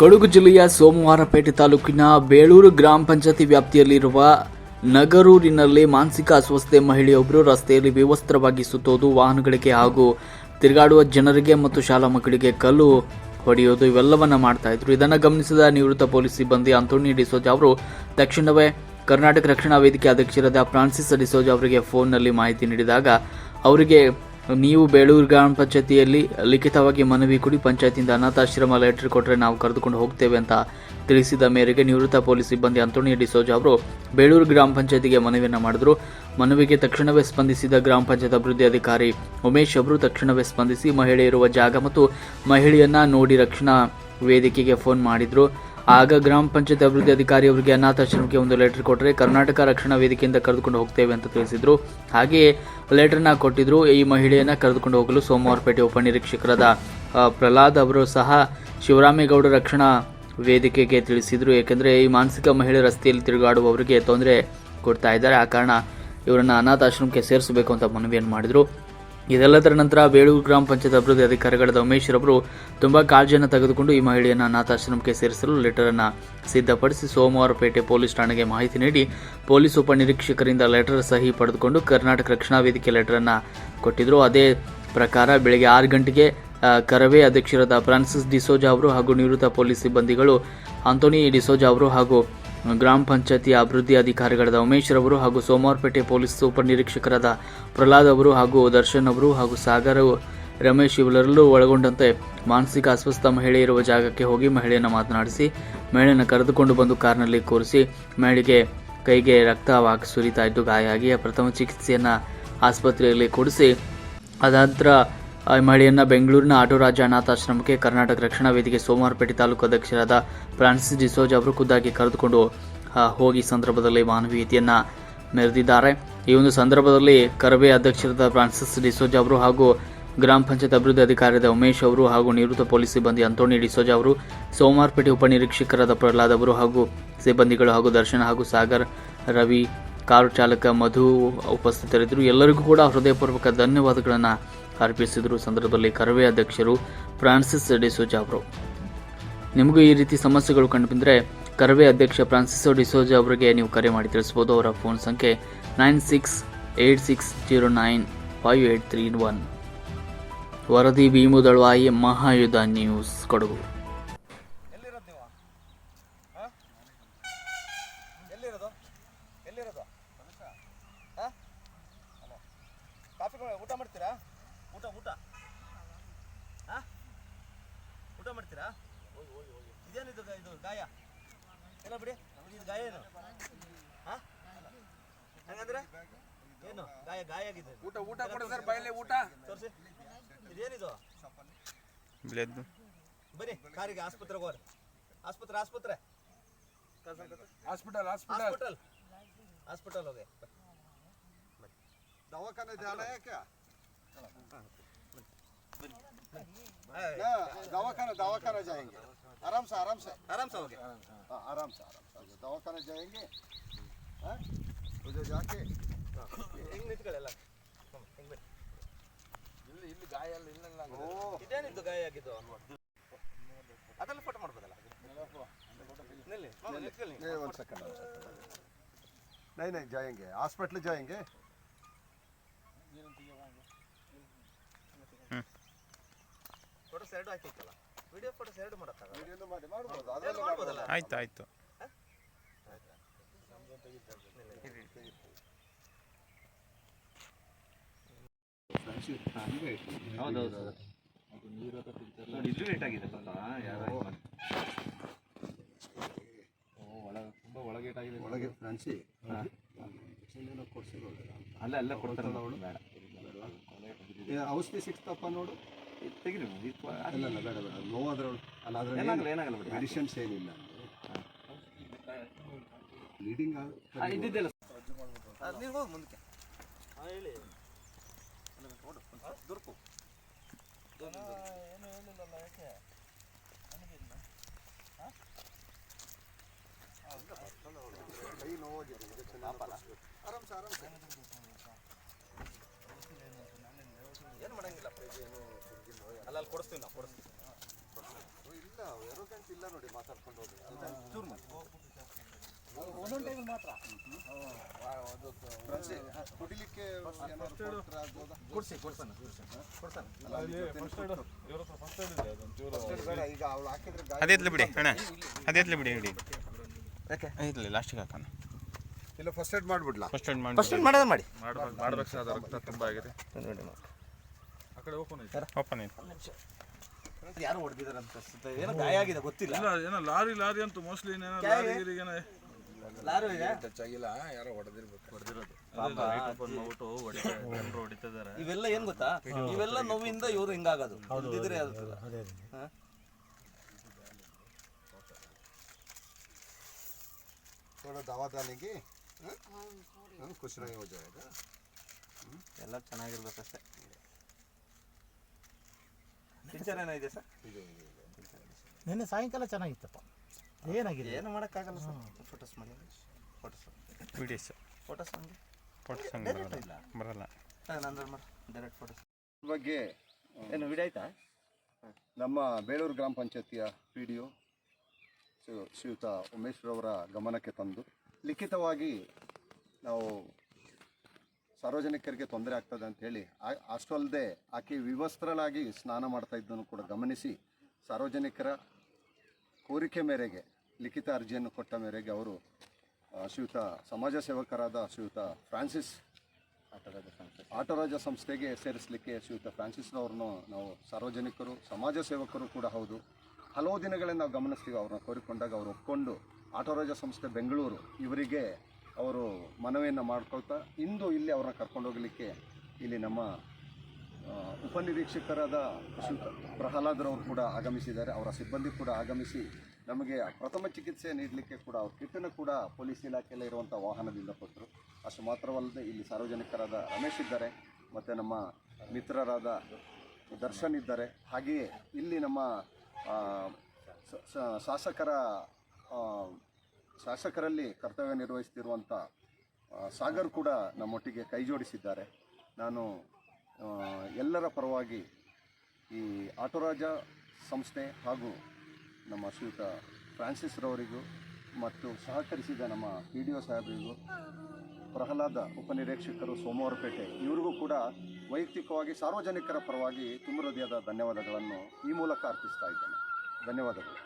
ಕೊಡಗು ಜಿಲ್ಲೆಯ ಸೋಮವಾರಪೇಟೆ ತಾಲೂಕಿನ ಬೇಳೂರು ಗ್ರಾಮ ಪಂಚಾಯತಿ ವ್ಯಾಪ್ತಿಯಲ್ಲಿರುವ ನಗರೂರಿನಲ್ಲಿ ಮಾನಸಿಕ ಅಸ್ವಸ್ಥೆ ಮಹಿಳೆಯೊಬ್ಬರು ರಸ್ತೆಯಲ್ಲಿ ವಿವಸ್ತ್ರವಾಗಿ ಸುತ್ತೋದು, ವಾಹನಗಳಿಗೆ ಹಾಗೂ ತಿರುಗಾಡುವ ಜನರಿಗೆ ಮತ್ತು ಶಾಲಾ ಮಕ್ಕಳಿಗೆ ಕಲ್ಲು ಹೊಡೆಯೋದು ಇವೆಲ್ಲವನ್ನ ಮಾಡ್ತಾ ಇದ್ರು. ಇದನ್ನು ಗಮನಿಸಿದ ನಿವೃತ್ತ ಪೊಲೀಸ್ ಸಿಬ್ಬಂದಿ ಅಂತೋನಿ ಡಿಸೋಜ್ ಅವರು, ತಕ್ಷಣವೇ ಕರ್ನಾಟಕ ರಕ್ಷಣಾ ವೇದಿಕೆ ಅಧ್ಯಕ್ಷರಾದ ಫ್ರಾನ್ಸಿಸ್ ಡಿಸೋಜ್ ಅವರಿಗೆ ಫೋನ್ನಲ್ಲಿ ಮಾಹಿತಿ ನೀಡಿದಾಗ ಅವರಿಗೆ ನೀವು ಬೇಳೂರು ಗ್ರಾಮ ಪಂಚಾಯತಿಯಲ್ಲಿ ಲಿಖಿತವಾಗಿ ಮನವಿ ಕೊಡಿ, ಪಂಚಾಯತಿಯಿಂದ ಅನಾಥಾಶ್ರಮ ಲೆಟರ್ ಕೊಟ್ಟರೆ ನಾವು ಕರೆದುಕೊಂಡು ಹೋಗ್ತೇವೆ ಅಂತ ತಿಳಿಸಿದ ಮೇರೆಗೆ ನಿವೃತ್ತ ಪೊಲೀಸ್ ಸಿಬ್ಬಂದಿ ಅಂತೋಣಿ ಡಿಸೋಜಾ ಅವರು ಬೇಳೂರು ಗ್ರಾಮ ಪಂಚಾಯತಿಗೆ ಮನವಿಯನ್ನು ಮಾಡಿದರು. ಮನವಿಗೆ ತಕ್ಷಣವೇ ಸ್ಪಂದಿಸಿದ ಗ್ರಾಮ ಪಂಚಾಯತ್ ಅಭಿವೃದ್ಧಿ ಅಧಿಕಾರಿ ಉಮೇಶ್ ಅವರು ತಕ್ಷಣವೇ ಸ್ಪಂದಿಸಿ ಮಹಿಳೆ ಇರುವ ಜಾಗ ಮತ್ತು ಮಹಿಳೆಯನ್ನ ನೋಡಿ ರಕ್ಷಣಾ ವೇದಿಕೆಗೆ ಫೋನ್ ಮಾಡಿದ್ರು. ಆಗ ಗ್ರಾಮ ಪಂಚಾಯತ್ ಅಭಿವೃದ್ಧಿ ಅಧಿಕಾರಿ ಅವರಿಗೆ ಅನಾಥಾಶ್ರಮಕ್ಕೆ ಒಂದು ಲೆಟರ್ ಕೊಟ್ಟರೆ ಕರ್ನಾಟಕ ರಕ್ಷಣಾ ವೇದಿಕೆಯಿಂದ ಕರೆದುಕೊಂಡು ಹೋಗ್ತೇವೆ ಅಂತ ತಿಳಿಸಿದ್ರು. ಹಾಗೆಯೇ ಲೆಟರ್ನ ಕೊಟ್ಟಿದ್ರು. ಈ ಮಹಿಳೆಯನ್ನ ಕರೆದುಕೊಂಡು ಹೋಗಲು ಸೋಮವಾರಪೇಟೆ ಉಪನಿರೀಕ್ಷಕರಾದ ನಿರೀಕ್ಷಕರಾದ ಪ್ರಹ್ಲಾದ್ ಅವರು ಸಹ ಶಿವರಾಮೇಗೌಡ ರಕ್ಷಣಾ ವೇದಿಕೆಗೆ ತಿಳಿಸಿದ್ರು. ಏಕೆಂದರೆ ಈ ಮಾನಸಿಕ ಮಹಿಳೆ ರಸ್ತೆಯಲ್ಲಿ ತಿರುಗಾಡುವವರಿಗೆ ತೊಂದರೆ ಕೊಡ್ತಾ ಇದ್ದಾರೆ. ಆ ಕಾರಣ ಇವರನ್ನ ಅನಾಥಾಶ್ರಮಕ್ಕೆ ಸೇರಿಸಬೇಕು ಅಂತ ಮನವಿಯನ್ನು ಮಾಡಿದ್ರು. ಇದೆಲ್ಲದರ ನಂತರ ಬೇಳೂರು ಗ್ರಾಮ ಪಂಚಾಯತ್ ಅಭಿವೃದ್ಧಿ ಅಧಿಕಾರಿಗಳಾದ ಉಮೇಶ್ ರವರು ತುಂಬಾ ಕಾಳಜಿಯನ್ನು ತೆಗೆದುಕೊಂಡು ಈ ಮಹಿಳೆಯನ್ನು ಅನಾಥಾಶ್ರಮಕ್ಕೆ ಸೇರಿಸಲು ಲೆಟರ್ ಅನ್ನು ಸಿದ್ಧಪಡಿಸಿ ಸೋಮವಾರಪೇಟೆ ಪೊಲೀಸ್ ಠಾಣೆಗೆ ಮಾಹಿತಿ ನೀಡಿ ಪೊಲೀಸ್ ಉಪನಿರೀಕ್ಷಕರಿಂದ ಲೆಟರ್ ಸಹಿ ಪಡೆದುಕೊಂಡು ಕರ್ನಾಟಕ ರಕ್ಷಣಾ ವೇದಿಕೆ ಲೆಟರ್ ಅನ್ನು ಕೊಟ್ಟಿದ್ರು. ಅದೇ ಪ್ರಕಾರ ಬೆಳಗ್ಗೆ ಆರು ಗಂಟೆಗೆ ಕರವೇ ಅಧ್ಯಕ್ಷರಾದ ಫ್ರಾನ್ಸಿಸ್ ಡಿಸೋಜಾ ಅವರು ಹಾಗೂ ನಿವೃತ್ತ ಪೊಲೀಸ್ ಸಿಬ್ಬಂದಿಗಳು ಆಂಟೋನಿ ಡಿಸೋಜಾ ಅವರು ಹಾಗೂ ಗ್ರಾಮ ಪಂಚಾಯತಿ ಅಭಿವೃದ್ಧಿ ಅಧಿಕಾರಿಗಳಾದ ಉಮೇಶ್ ರವರು ಹಾಗೂ ಸೋಮವಾರಪೇಟೆ ಪೊಲೀಸ್ ಉಪನಿರೀಕ್ಷಕರಾದ ಪ್ರಹ್ಲಾದ್ ಅವರು ಹಾಗೂ ದರ್ಶನ್ ಅವರು ಹಾಗೂ ಸಾಗರ್ ರಮೇಶ್ ಇವರೆಲ್ಲರೂ ಒಳಗೊಂಡಂತೆ ಮಾನಸಿಕ ಅಸ್ವಸ್ಥ ಮಹಿಳೆ ಇರುವ ಜಾಗಕ್ಕೆ ಹೋಗಿ ಮಹಿಳೆಯನ್ನು ಮಾತನಾಡಿಸಿ, ಮಹಿಳೆಯನ್ನು ಕರೆದುಕೊಂಡು ಬಂದು ಕಾರ್ನಲ್ಲಿ ಕೂರಿಸಿ, ಮಹಿಳೆಗೆ ಕೈಗೆ ರಕ್ತ, ವಾಕ್ ಸುರಿತಾ ಇದ್ದು ಗಾಯ ಆಗಿ ಪ್ರಥಮ ಚಿಕಿತ್ಸೆಯನ್ನು ಆಸ್ಪತ್ರೆಯಲ್ಲಿ ಕೊಡಿಸಿ ಅದಾಂತರ ಆ ಮಹಿಳೆಯನ್ನ ಬೆಂಗಳೂರಿನ ಆಟೋ ರಾಜ ಅನಾಥಾಶ್ರಮಕ್ಕೆ ಕರ್ನಾಟಕ ರಕ್ಷಣಾ ವೇದಿಕೆ ಸೋಮವಾರಪೇಟೆ ತಾಲೂಕು ಅಧ್ಯಕ್ಷರಾದ ಫ್ರಾನ್ಸಿಸ್ ಡಿಸೋಜ್ ಅವರು ಖುದ್ದಾಗಿ ಕರೆದುಕೊಂಡು ಹೋಗಿ ಸಂದರ್ಭದಲ್ಲಿ ಮಾನವೀಯತೆಯನ್ನು ಮೆರೆದಿದ್ದಾರೆ. ಈ ಒಂದು ಸಂದರ್ಭದಲ್ಲಿ ಕರವೇ ಅಧ್ಯಕ್ಷರಾದ ಫ್ರಾನ್ಸಿಸ್ ಡಿಸೋಜ್ ಅವರು ಹಾಗೂ ಗ್ರಾಮ ಪಂಚಾಯತ್ ಅಭಿವೃದ್ಧಿ ಅಧಿಕಾರಿಯಾದ ಉಮೇಶ್ ಅವರು ಹಾಗೂ ನಿವೃತ್ತ ಪೊಲೀಸ್ ಸಿಬ್ಬಂದಿ ಅಂತೋಣಿ ಡಿಸೋಜ್ ಅವರು, ಸೋಮವಾರಪೇಟೆ ಉಪನಿರೀಕ್ಷಕರಾದ ಪ್ರಹ್ಲಾದ್ ಅವರು ಹಾಗೂ ಸಿಬ್ಬಂದಿಗಳು ಹಾಗೂ ದರ್ಶನ್ ಹಾಗೂ ಸಾಗರ್, ರವಿ, ಕಾರು ಚಾಲಕ ಮಧು ಉಪಸ್ಥಿತರಿದ್ದರು. ಎಲ್ಲರಿಗೂ ಕೂಡ ಹೃದಯಪೂರ್ವಕ ಧನ್ಯವಾದಗಳನ್ನು ಅರ್ಪಿಸಿದರು ಸಂದರ್ಭದಲ್ಲಿ ಕರವೇ ಅಧ್ಯಕ್ಷರು ಫ್ರಾನ್ಸಿಸ್ ಡಿಸೋಜಾ ಅವರು. ನಿಮಗೂ ಈ ರೀತಿ ಸಮಸ್ಯೆಗಳು ಕಂಡುಬಂದರೆ ಕರವೇ ಅಧ್ಯಕ್ಷ ಫ್ರಾನ್ಸಿಸ್ ಡಿಸೋಜಾ ಅವರಿಗೆ ನೀವು ಕರೆ ಮಾಡಿ ತಿಳಿಸ್ಬೋದು ಅವರ ಫೋನ್ ಸಂಖ್ಯೆ nine six eight six zero nine five eight three one. ವರದಿ ಭೀಮುದಳವಾಯಿ ಮಹಾಯುಧ ನ್ಯೂಸ್, ಕೊಡಗು. ಊಟ ನೀವು ಹಾಂ ಎಲ್ಲಿರೋದು ಎಲ್ಲಿರೋದು ಹಾಂ ಹಲೋ ಕಾಫಿ ಕೊ- ಊಟ ಮಾಡ್ತೀರಾ ಊಟ ಊಟ ಹಾಂ ಊಟ ಮಾಡ್ತೀರಾ ಇದೇನಿದು ಇದು ಗಾಯ? ಏನೋ ಬಿಡಿ. ಇದು ಗಾಯ ಏನು? ಹಾಂ? ಹಂಗಂದ್ರೆ? ಏನು? ಗಾಯ ಗಾಯ ಆಗಿದೆ. ಊಟ ಊಟ ಕೊಡಿ ಸರ್ ಬಾಯಲ್ಲಿ ಊಟ. ತೋರಿಸಿ. ಇದೇನಿದು? ಬ್ಲೆಡ್ ಬನ್ನಿ ಕಾರಿಗೆ ಆಸ್ಪತ್ರೆಗೆ ಹೋಗ್ರಿ ಆಸ್ಪತ್ರೆ ಆಸ್ಪತ್ರೆ. Hospital hospital. ಹಾಸ್ಪಿಟಲ್. ಹೋಗಿ. ದವಾಖಾನೆ ಜಾಲ ಯಾಕೆ? ಬನ್ನಿ. ना दवाखाना दवाखाना जाएंगे आराम से आराम से आराम से हो गया हाँ, आराम से आराम से दवाखाना जाएंगे हाँ? उधर जाके ಹೆಂಗ್ ನಿಂತ್ಕೊಳ್ಳಲ್ಲ ಹೆಂಗ್ ಬನ್ನಿ ಇಲ್ಲಿ ಇಲ್ಲಿ ಗಾಯ ಎಲ್ಲ ಇಲ್ಲ ओ ಇದೇನಿದ್ದು ಗಾಯ ಆಗಿದ್ದು ಅದೆಲ್ಲ ಫೋಟೋ ಮಾಡ್ಬೋದಲ್ಲ ನಿಲ್ಲಿ ಮಾಮ, ನಿಂತ್ಕೊಳ್ಳಿ नहीं वन सेकंड नहीं नहीं जाएंगे हॉस्पिटल ಫೋಟೋಸ್ ಎರಡು ಹಾಕಿತ್ತಲ್ಲ ವಿಡಿಯೋ ಫೋಟೋಸ್ ಎರಡು ಮಾಡತ್ತಾಗ ವಿಡಿಯೋನು ಮಾಡಿ ಮಾಡ್ಬೋದು. ಎರಡು ಅದೆಲ್ಲ ಮಾಡ್ಬೋದಲ್ಲ? ಆಯ್ತು ಆಯ್ತು. ಹೌದೌದು ನೋಡಿ ಇದು ಲೇಟ್ ಆಗಿದೆ ಒಳಗೆ ಫ್ರಾನ್ಸಿ ಅಲ್ಲ ಎಲ್ಲ ಕೊಡ್ತಾರೆ. ಬೇಡ. ಔಷಧಿ ಸಿಕ್ತಪ್ಪ ನೋಡು. ತೆಗಿರಿ ಅಲ್ಲ ಅಲ್ಲ ಬೇಡ ಬೇಡ ನೋವಾದ್ರೊಳು ಅಲ್ಲ ಏನಾಗಲ್ಲ ಅದ್ರಲ್ಲಿ ಏನಾಗಲ್ಲ ಬಿಡಿ ಮೆಡಿಸಿನ್ಸ್ ಏನಿಲ್ಲ ಲೀಡಿಂಗ್ ಇದ್ದಿದ್ದೆಲ್ಲ. ನೀವು ಹೋಗಿ ಮುಂದಕ್ಕೆ. ಹಾಂ ಹೇಳಿ. ದುರ್ಕು. ಏನು ಹೇಳಿಲ್ಲಲ್ಲ ಯಾಕೆ? ಕೈ ನೋವಾಗಿದೆ ಇಂಜೆಕ್ಷನ್ ಆರಾಮ್ಸೆ ಆರಾಮ್ ಸೆ ಏನು ಮಾಡಂಗಿಲ್ಲ ಏನು ಅಲ್ಲ ಅಲ್ಲಿ ಕೊಡಿಸ್ತೀವಿ ನಾವು ಕೊಡಿಸ್ತೀವಿ. ಇಲ್ಲ ಇಲ್ಲ ನೋಡಿ ಮಾತಾಡ್ಕೊಂಡು ಹೋಗಿ ಚೂರು ಮಾಡಿ ಫ್ರೆಂಡ್ಸೇ, ಕುಡಿಲಿಕ್ಕೆ ಏನಾದ್ರು ಕೊಟ್ರೆ ಆಗ್ಬೋದಾ? ಕೊಡ್ಸಿ ಕೊಡ್ಸಣ ಕೊಡ್ಸಣ ಅಲ್ಲ, ಅಲ್ಲಿ ಜೊತೆಲಿ ಕೊಟ್ಟು. First aid ಬೇಡ, ಈಗ ಅವ್ಳು ಹಾಕಿದ್ರೆ ಗಾಯ ಅದೇತ್ಲಿ ಬಿಡಿ ಅಣ್ಣ. ಅದೇತ್ಲಿ ಬಿಡಿ ಹಿಡಿ ಯಾಕೆ? ಲಾಸ್ಟಿಗೆ ಹಾಕೋಣ. ಇಲ್ಲ ಫಸ್ಟ್ ಏಡ್ ಮಾಡ್ಬಿಡ್ಲಾ? ಫಸ್ಟ್ ಏಡ್ ಮಾಡಿ ಫಸ್ಟ್ ಮಾಡೋದು ಮಾಡಿ. ಮಾಡ್ಬೇಕು ಸರ್ ತುಂಬಾ ಆಗಿದೆ. ನೋಡಿ ಮಾಡಿ. ಆ ಕಡೆ ಓಪನ್ ಐತೆ ಓಪನ್ ಐತೆ ಯಾರು ಹೊಡೆದಿದ್ದಾರೆ ಅಂತ ಅನ್ಸುತ್ತೆ. ಏನೋ ಗಾಯ ಆಗಿದೆ ಗೊತ್ತಿಲ್ಲ ಇಲ್ಲ ಏನೋ ಲಾರಿ ಲಾರಿ ಅಂತೂ ಮೋಸ್ಟ್ಲಿ ಏನೋ ಕ್ಯಾ ಲಾರಿ ಹೈ? ಗೀರಿಗೆ ಏನೋ ಲಾರು ಇದೆ ಟಚ್ಚಾಗಿಲ್ಲ ಯಾರೋ ಹೊಡೆದಿರ್ಬೇಕು ಹೊಡೆದಿರೋದು ಇವೆಲ್ಲ ಏನ್ ಗೊತ್ತಾ ಇವೆಲ್ಲ ನೋವಿಂದ ಇವರು ಹಿಂಗಾಗೋದು ಇಲ್ದಿದ್ರೆ ಅದು ಹಾ? थोड़ा दवा डालेंगे हाँ खुश रहे हो जाएगा ಎಲ್ಲ ಚೆನ್ನಾಗಿರ್ಬೇಕಷ್ಟೇ ಪಿಕ್ಚರ್ ಏನಿದೆ ಸರ್? ನಿನ್ನೆ ಸಾಯಂಕಾಲ ಚೆನ್ನಾಗಿತ್ತಪ್ಪ. ಏನಾಗಿದೆ? ಏನು ಮಾಡೋಕ್ಕಾಗಲ್ಲ ಸರ್. ಫೋಟೋಸ್ ಮಾಡಿ. ಫೋಟೋಸ್ ವಿಡಿಯೋಸ್ ಫೋಟೋಸ್ ಹಂಗೆ? ಫೋಟೋಸ್ ಹಂಗೆ ಬರಲ್ಲ. ಬರಲ್ಲ. ನಾನು ಮಾಡಿ ಡೈರೆಕ್ಟ್ ಫೋಟೋಸ್ ಬಗ್ಗೆ ಏನು ವಿಡಿಯೋ ಆಯ್ತಾ? ನಮ್ಮ ಬೇಳೂರು ಗ್ರಾಮ ಪಂಚಾಯತಿಯ ಪಿ ಡಿ ಒ ಶ್ರೀಯುತ ಉಮೇಶ್ ರವರ ಗಮನಕ್ಕೆ ತಂದು ಲಿಖಿತವಾಗಿ ನಾವು ಸಾರ್ವಜನಿಕರಿಗೆ ತೊಂದರೆ ಆಗ್ತದೆ ಅಂತ ಹೇಳಿ ಅಷ್ಟು ಅಲ್ಲದೆ ಆಕೆ ವಿವಸ್ತ್ರಳಾಗಿ ಸ್ನಾನ ಮಾಡ್ತಾ ಇದ್ದನ್ನು ಕೂಡ ಗಮನಿಸಿ ಸಾರ್ವಜನಿಕರ ಕೋರಿಕೆ ಮೇರೆಗೆ ಲಿಖಿತ ಅರ್ಜಿಯನ್ನು ಕೊಟ್ಟ ಮೇರೆಗೆ ಅವರು ಶ್ರೀಯುತ ಸಮಾಜ ಸೇವಕರಾದ ಶ್ರೀಯುತ ಫ್ರಾನ್ಸಿಸ್ ಆಟೋರಾಜ ಸಂಸ್ಥೆಗೆ ಸೇರಿಸಲಿಕ್ಕೆ ಶ್ರೀಯುತ ಫ್ರಾನ್ಸಿಸ್ನವ್ರನ್ನು ನಾವು ಸಾರ್ವಜನಿಕರು ಸಮಾಜ ಸೇವಕರು ಕೂಡ ಹೌದು. ಹಲವು ದಿನಗಳಿಂದ ನಾವು ಗಮನಿಸ್ತೀವಿ ಅವ್ರನ್ನ ಕೋರಿಕೊಂಡಾಗ ಅವರು ಒಪ್ಕೊಂಡು ಆಟೋರಾಜ ಸಂಸ್ಥೆ ಬೆಂಗಳೂರು ಇವರಿಗೆ ಅವರು ಮನವಿಯನ್ನು ಮಾಡ್ಕೊಳ್ತಾ ಇಂದು ಇಲ್ಲಿ ಅವ್ರನ್ನ ಕರ್ಕೊಂಡು ಹೋಗಲಿಕ್ಕೆ ಇಲ್ಲಿ ನಮ್ಮ ಉಪನಿರೀಕ್ಷಕರಾದ ಪ್ರಹ್ಲಾದ್ರವರು ಕೂಡ ಆಗಮಿಸಿದ್ದಾರೆ. ಅವರ ಸಿಬ್ಬಂದಿ ಕೂಡ ಆಗಮಿಸಿ ನಮಗೆ ಪ್ರಥಮ ಚಿಕಿತ್ಸೆ ನೀಡಲಿಕ್ಕೆ ಕೂಡ ಅವ್ರ ಕಿಟ್ಟನ್ನು ಕೂಡ ಪೊಲೀಸ್ ಇಲಾಖೆಯಲ್ಲಿ ಇರುವಂಥ ವಾಹನದಿಂದ ಕೊಟ್ಟರು. ಅಷ್ಟು ಮಾತ್ರವಲ್ಲದೆ ಇಲ್ಲಿ ಸಾರ್ವಜನಿಕರಾದ ರಮೇಶ್ ಇದ್ದಾರೆ, ಮತ್ತು ನಮ್ಮ ಮಿತ್ರರಾದ ದರ್ಶನ್ ಇದ್ದಾರೆ. ಹಾಗೆಯೇ ಇಲ್ಲಿ ನಮ್ಮ ಶಾಸಕರ ಶಾಸಕರಲ್ಲಿ ಕರ್ತವ್ಯ ನಿರ್ವಹಿಸ್ತಿರುವಂಥ ಸಾಗರ್ ಕೂಡ ನಮ್ಮೊಟ್ಟಿಗೆ ಕೈ ಜೋಡಿಸಿದ್ದಾರೆ. ನಾನು ಎಲ್ಲರ ಪರವಾಗಿ ಈ ಆಟೋರಾಜ ಸಂಸ್ಥೆ ಹಾಗೂ ನಮ್ಮ ಶ್ರೀಯುತ ಫ್ರಾನ್ಸಿಸ್ ರವರಿಗೂ ಮತ್ತು ಸಹಕರಿಸಿದ ನಮ್ಮ ಪಿ ಡಿ ಒ ಸಾಹೇಬರಿಗೂ, ಪ್ರಹ್ಲಾದ ಉಪನಿರೀಕ್ಷಕರು ಸೋಮವಾರಪೇಟೆ, ಇವರಿಗೂ ಕೂಡ ವೈಯಕ್ತಿಕವಾಗಿ ಸಾರ್ವಜನಿಕರ ಪರವಾಗಿ ತುಂಬ ಹೃದಯದ ಧನ್ಯವಾದಗಳನ್ನು ಈ ಮೂಲಕ ಅರ್ಪಿಸ್ತಾ ಇದ್ದೇನೆ. ಧನ್ಯವಾದಗಳು.